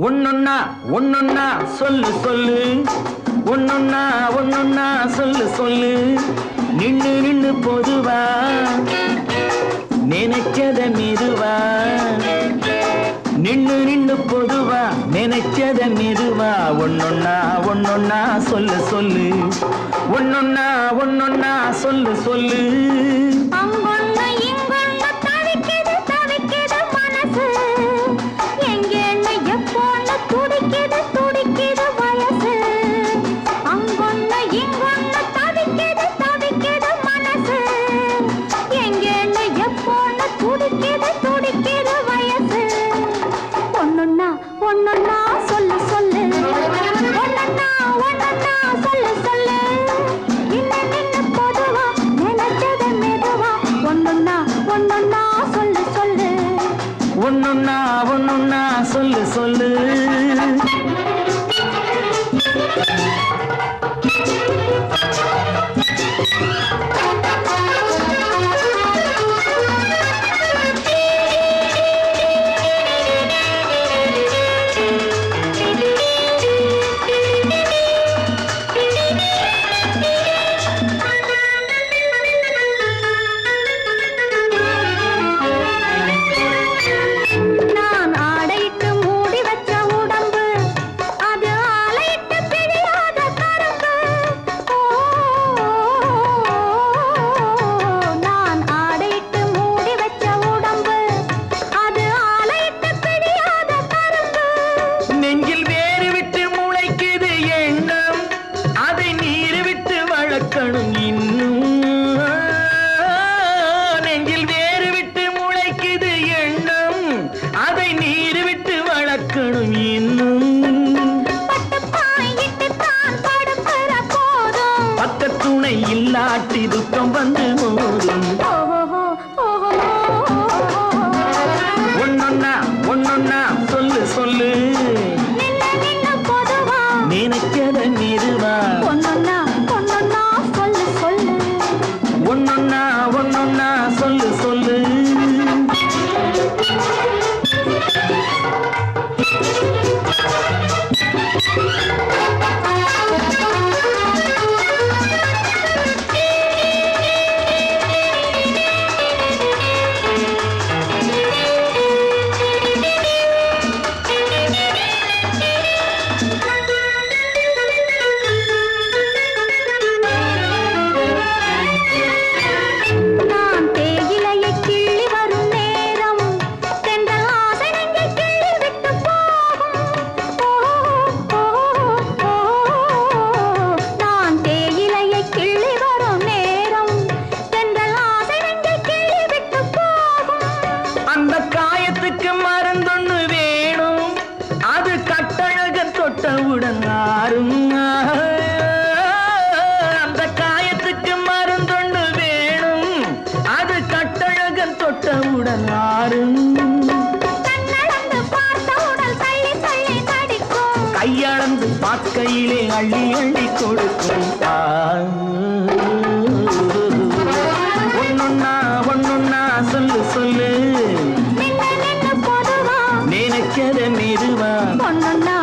ஒன்னொன்னா ஒன்னொன்னா சொல்லு சொல்லு. ஒன்னொன்னா ஒன்னொன்னா சொல்லு சொல்லு. நின்னு நின்னு பொதுவா? நினைச்சத மெதுவா நின்னு நின்னு பொதுவா? நினைச்சத மெதுவா ஒன்னொன்னா ஒன்னொன்னா சொல்லு சொல்லு. ஒன்னொன்னா ஒன்னொன்னா சொல்லு சொல்லு. சொல்லு சொல்லு. ஒண்ணுன்னா ஒண்ணுன்னா சொல்லு சொல்லு. வந்து தொட்டவுடன் ஆறும் அந்த காயத்துக்கு மருந்தொண்டு வேணும். அது கட்டழகன் தொட்டவுடன் ஆறும். கையளந்து பார்க்கையிலே அள்ளி அள்ளி கொடுக்கும் ஒன்னொன்னா ஒன்னொன்னா சொல்லு சொல்லு. நினைக்கத மெதுவா ஒன்னொன்னா